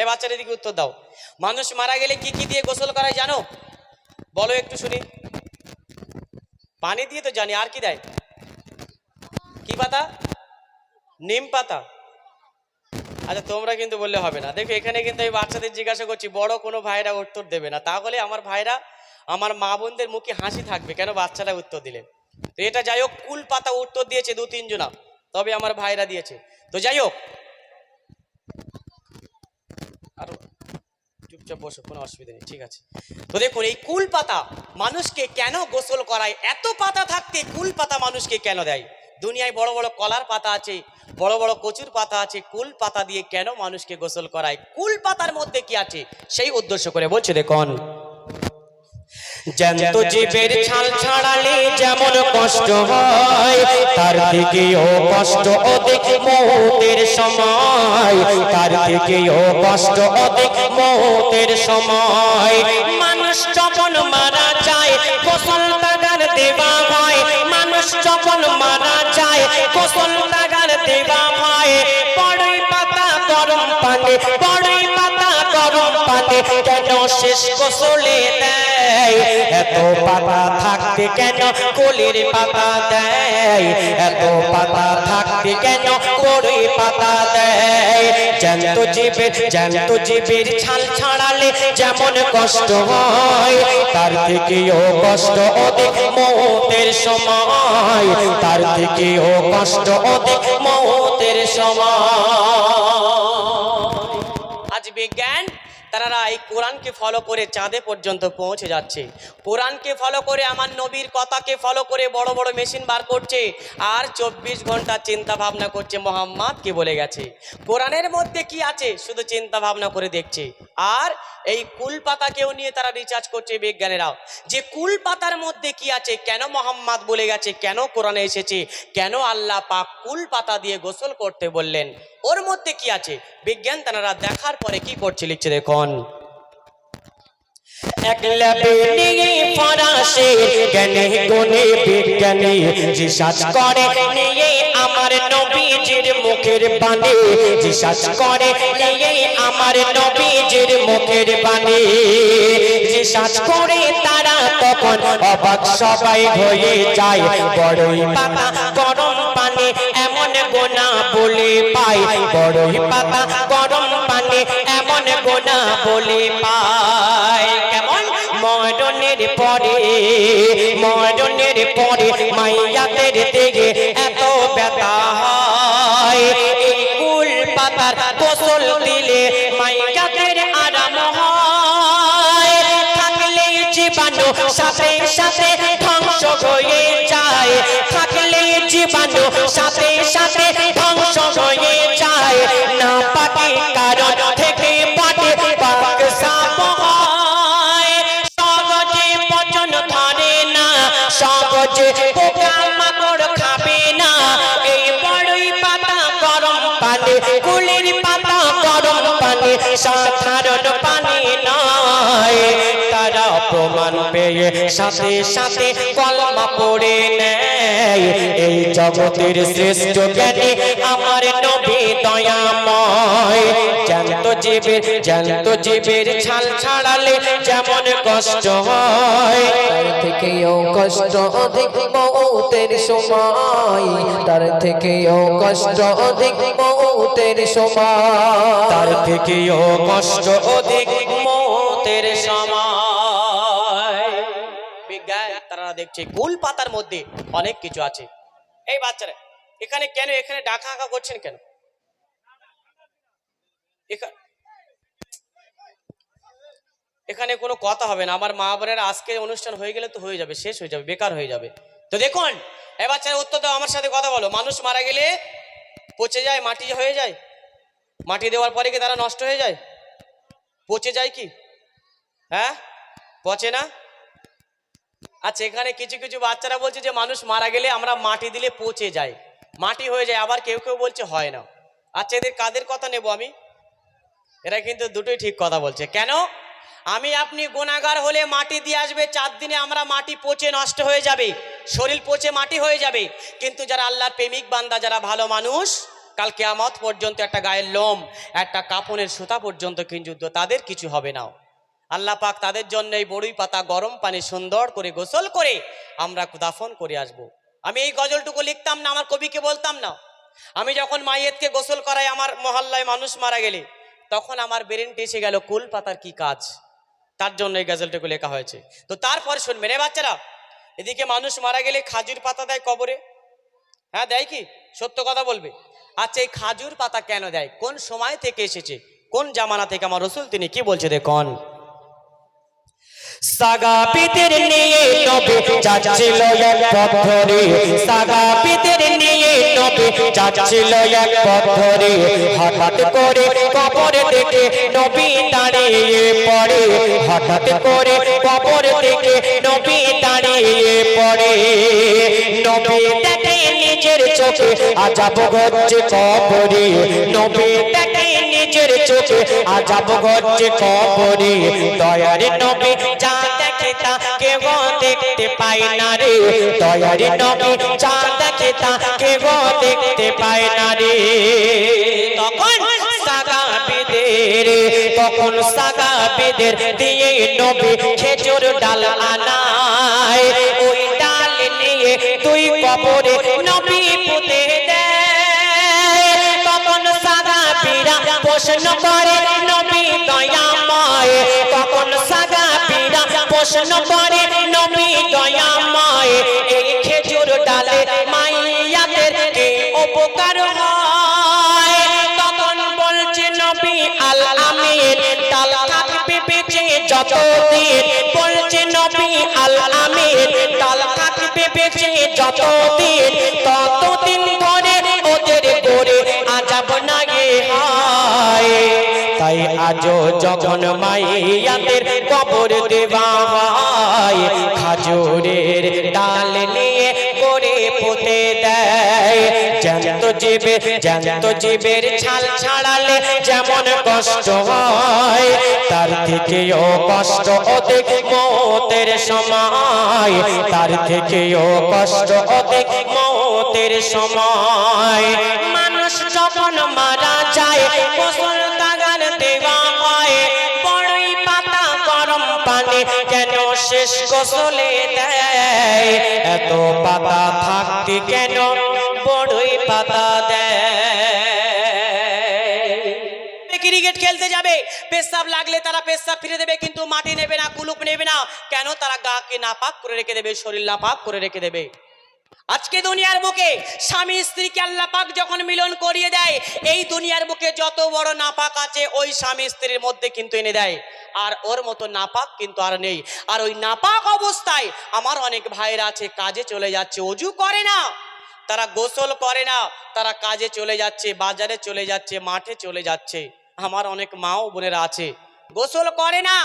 এ বাচ্চার এদিকে উত্তর দাও। মানুষ মারা গেলে কি কি দিয়ে গোসল করায় জানো? বলো একটু শুনি। পানি দিয়ে তো জানি, আর কি দেয়? কি পাতা? নিম পাতা। আচ্ছা তোমরা কিন্তু বললে হবে না। দেখো, এখানে কিন্তু আমি বাচ্চাদের জিজ্ঞাসা করছি, বড় কোনো ভাইরা উত্তর দেবে না। তাহলে আমার ভাইরা, আমার মা বোনদের মুখে হাসি থাকবে কেন বাচ্চারা উত্তর দিলেন তো এটা যাই হোক, কুল পাতা উত্তর দিয়েছে দু তিনজনা তবে আমার ভাইরা দিয়েছে। তো যাই হোক আরও চুপচাপ বসো, কোনো অসুবিধা নেই, ঠিক আছে। তো দেখুন, এই কুল পাতা মানুষকে কেন গোসল করায়? এত পাতা থাকতে কুল পাতা মানুষকে কেন দেয়? দুনিয়ায় বড় বড় কলার পাতা আছে, বড় বড় কচুর পাতা আছে, কুল পাতা দিয়ে কেন মানুষকে গোসল করায়? কুল পাতার মধ্যে কি আছে? সেই উদ্দেশ্য করে বলছে, দেখুন। জ্যান্ত জীবের ছাল ছাড়ালে যেমন কষ্ট হয় তার থেকেও কষ্ট অধিক মৌতের সময় তার থেকেও কষ্ট অধিক মৌতের সময়। মানুষ যখন মারা যায় গোসল লাগার দেওয়া হয়। মানুষ যখন মারা যায় গোসল লাগার দেওয়া হয়। বড়ই পাতা গরম পানি বড়ই পাতা গরম পানি। কেন শেষ গোসলে দেয় পাতা থাকতে কেন পাতা দেয়? এত পাতা থাকতে কেন পাতা দেয়? জ্যান্ত জীবের জ্যান্ত জীবের ছাল ছাড়ালে যেমন কষ্ট হয়, তার থেকেও কষ্ট অধিক মৌতের সময়। তার থেকেও কষ্ট অধিক মৌতের সময়। আজ বিজ্ঞান তারা এই কোরআনকে ফলো করে চাঁদে পর্যন্ত পৌঁছে যাচ্ছে। কোরআনকে ফলো করে, আমার নবীর কথাকে ফলো করে বড় বড় মেশিন বার করছে আর চব্বিশ ঘণ্টা চিন্তা ভাবনা করছে মোহাম্মদ কি বলে গেছে। কোরআনের মধ্যে কি আছে? শুধু চিন্তা ভাবনা করে দেখছে। আর এই কুল পাতাকেও নিয়ে তারা রিচার্জ করছে বিজ্ঞানীরাও। যে কুল পাতার মধ্যে কি আছে? কেন মোহাম্মদ বলে গেছে? কেন কোরআনে এসেছে? কেন আল্লাহ পাক কুল পাতা দিয়ে গোসল করতে বললেন? ওর মধ্যে কি আছে? বিজ্ঞান তারা দেখার পরে কি করছে লিখছে দেখুন। তারা তখন অবাক সবাই হয়ে যায়। বড়ই পাতা গরম পাই বড়ই পাতা গরম পানি, এমন গোনা বলে পাই। কেমন মরণের পরে মরণের পরে মাইয়াদের এত ব্যথা হয়। পাতার দিলে মাইয়াদের আরাম হয়। থাকলে জীবাণু সাথে সাথে ধ্বংস হয়ে প্রমাণ পেয়ে সাথে সাথে কলমা পড়ে নেয়। এই জগতের শ্রেষ্ঠ জ্ঞানী আমার নবী দয়াময়। জ্যান্ত জীবের জ্যান্ত জীবের ছাল ছাড়ালে যেমন কষ্ট হয় থেকেও কষ্ট অধিক মৌতের সময়। তার থেকেও কষ্ট অধিক মৌতের সময়। তার থেকেও কষ্ট অধিক মতের সময়। দেখছে কুল পাতার মধ্যে অনেক কিছু আছে। এই বাচ্চারা, এখানে কেন, এখানে ডাকা হাঁকা করছেন কেন? এখানে কোনো কথা হবে না। আমার মা বোনের আজকে অনুষ্ঠান হয়ে গেলে তো হয়ে যাবে, শেষ হয়ে যাবে, বেকার হয়ে যাবে। তো দেখুন, এ বাচ্চারা উত্তর দাও, আমার সাথে কথা বলো। মানুষ মারা গেলে পচে যায়, মাটি হয়ে যায়। মাটি দেওয়ার পরে কি তারা নষ্ট হয়ে যায়? পচে যায় কি? হ্যাঁ? পচে না? আচ্ছা এখানে কিছু কিছু বাচ্চারা বলছে যে, মানুষ মারা গেলে আমরা মাটি দিলে পচে যায়। মাটি হয়ে যায়, আবার কেউ কেউ বলছে হয় না। আচ্ছা এদের কাদের কথা নেব আমি? এরা কিন্তু দুটোই ঠিক কথা বলছে। কেন? আমি আপনি গোনাগার হলে মাটি দিয়ে আসবে, চার দিনে আমরা মাটি পচে নষ্ট হয়ে যাবে, শরীর পচে মাটি হয়ে যাবে। কিন্তু যারা আল্লাহর প্রেমিক বান্দা, যারা ভালো মানুষ কালকে আমত পর্যন্ত একটা গায়ের লোম, একটা কাপনের সুতা পর্যন্ত কিন্তু তাদের কিছু হবে না। আল্লাহ পাক তাদের জন্য এই বড়ই পাতা গরম পানি সুন্দর করে গোসল করে আমরা দাফন করে আসব। আমি এই গজলটুকু লিখতাম না, আমার কবিকে বলতাম না। আমি যখন মাইয়েতকে গোসল করাই আমার মহল্লায় মানুষ মারা গেলে, তখন আমার ব্রেনটি এসে গেল, কুল পাতার কি কাজ? তার জন্য এই গজলটুকু লেখা হয়েছে। তো তারপর শুনবেন এ বাচ্চারা এদিকে মানুষ মারা গেলে খাজুর পাতা দেয় কবরে? হ্যাঁ দেয় কি? সত্য কথা বলবে। আচ্ছা এই খাজুর পাতা কেন দেয়? কোন সময় থেকে এসেছে? কোন জামানা থেকে? আমার রসুল তিনি কি বলছে দেখুন। সাগাপিতের নিয়ে নবে যাচ্ছিল এক পথ ধরে। সাগাপিতের নিয়ে নবে যাচ্ছিল এক পথ ধরে। হঠাৎ করে কবর দেখে নবী দাঁড়িয়ে পড়ে। হঠাৎ করে কবর দেখে নবী দাঁড়িয়ে পড়ে। নবী দেখে নিজের চোখে আজাব ঘটছে কবরে। নবী দেখে নিজের চোখে আজাব ঘটছে কবরে দয়ার নবী যা দেখে তা কেউ দেখতে পায় না রে। দয়ার নবী যা দেখে তা কেউ দেখতে পায় না রে। তখন সাগা বেদের তখন সাগা বেদের দিয়ে নবী খেজুর ডাল আনায়। ওই ডাল নিয়ে তুই কবরে নবী পীরা প্রশ্ন করে নবী দয়াময় তখন সাদা পীরা প্রশ্ন করে নবী দয়াময় এই খেজুর ডালে মাইয়াদের কি উপকার তখন বলছে নবী আল আমিন ডাল থাকবে বেঁচে যতদিন। বলছে নবী আল আমিন ডাল থাকবে বেঁচে যতদিন। ততদিন তাই আজও যখন মাইয়াদের কবর দেওয়া হয়, খাজুরের ডাল নিয়ে করে পুঁতে দেয়। জ্যান্ত জীবে, জ্যান্ত জীবের ছাল ছাড়ালে যেমন কষ্ট হয়, তার থেকেও কষ্ট অধিক মতের সময়। তার থেকেও কষ্ট অধিক মতের সময়। মানুষ যখন মারা যায় গোসল পানি কেন শেষ গোসলে দেয়? এত পাতা থাকতে কেন বড়ই পাতা দেয়? ক্রিকেট খেলতে যাবে? পেশাব লাগলে তারা পেশাব ফিরে দেবে, কিন্তু মাটি নেবে না, কুলুপ নেবে না। কেন তারা গাকে নাপাক করে রেখে দেবে, শরীর নাপাক করে রেখে দেবে? আজকে দুনিয়ার বুকে স্বামী স্ত্রীকে আল্লাহ পাক যখন মিলন করিয়ে দেয়, এই দুনিয়ার বুকে যত বড় নাপাক আছে, ওই স্বামী স্ত্রীর মধ্যে কিন্তু এনে দেয়। আর ওর মতো নাপাক কিন্তু আর নেই। আর ওই নাপাক অবস্থায় আমার অনেক ভাইরা আছে, কাজে চলে যাচ্ছে, অজু করে না। তারা গোসল করে না, তারা কাজে চলে যাচ্ছে, বাজারে চলে যাচ্ছে, মাঠে চলে যাচ্ছে। আমার অনেক মাও বোনেরা আছে। গোসল করে না,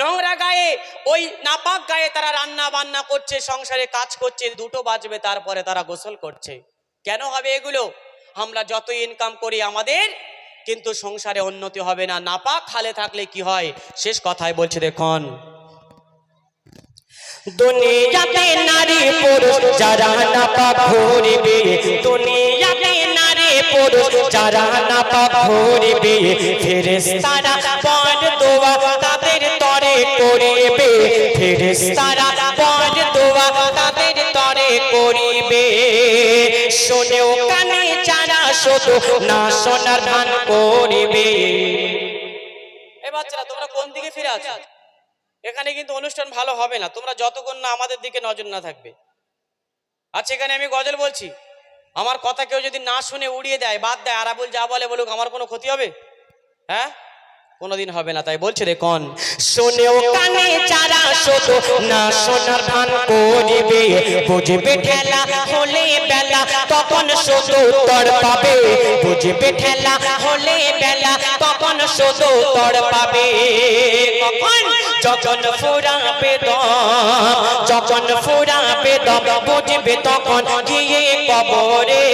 নোংরা গায়ে, ওই নাপাক গায়ে তারা রান্না বান্না করছে, সংসারে কাজ করছে, দুটো বাজবে, তারপরে তারা গোসল করছে। কেন হবে এগুলো? আমরা যত ইনকাম করি আমাদের, কিন্তু সংসারে উন্নতি হবে না। নাপাক খালে থাকলে কি হয়? শেষ কথায় বলছে, দেখুন। দুনিয়াতে নারী পুরুষ, যারা না পাক ঘুরিবে দুনিয়াতে নারী পুরুষ, যারা না পাক ঘুরিবে ফেরেশতারা পর দোয়া তাদের তরে করিবে। ফেরেশতারা পর দোয়া তাদের তরে করিবে। শোনেও কানে যারা শুধু না শোনার ভান করিবে। এ বাচ্চারা, তোমরা কোন দিকে ফিরে আছো? এখানে কিন্তু অনুষ্ঠান ভালো হবে না। তোমরা যতক্ষণ না আমাদের দিকে নজর না থাকবে। আচ্ছা এখানে আমি গজল বলছি। আমার কথা কেউ যদি না শুনে উড়িয়ে দেয়, বাদ দেয় আরাবুল যা বলে বলুক, আমার কোনো ক্ষতি হবে? হ্যাঁ? কোনোদিন হবে না, তাই বলছে কন শোনেও কানে যারা শুধু, না শোনার ভান করিবে। বুঝবে ঠেলা হলে বেলা, তখন শুধু তর পাবে। বুঝবে ঠেলা হলে বেলা, তখন শুধু তর পাবে। কখন? যখন ফুরাবে দম, যখন ফুরাবে দম, বুঝবে তখন গিয়ে কবরে।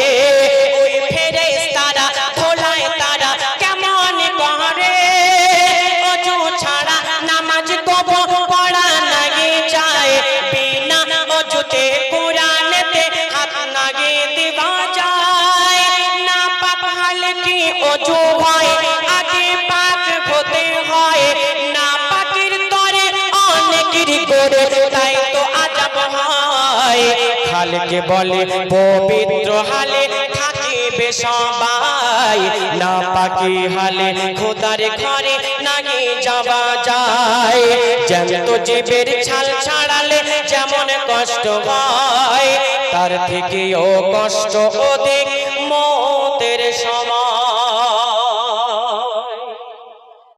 বলে, পবিত্র হালে থাকিবে সবাই না পাকি হালে খোদার ঘরে নাগে যাওয়া যায়। জ্যান্ত জীবের ছাল ছাড়ালে যেমন কষ্ট হয়, তার থেকেও কষ্ট অধিক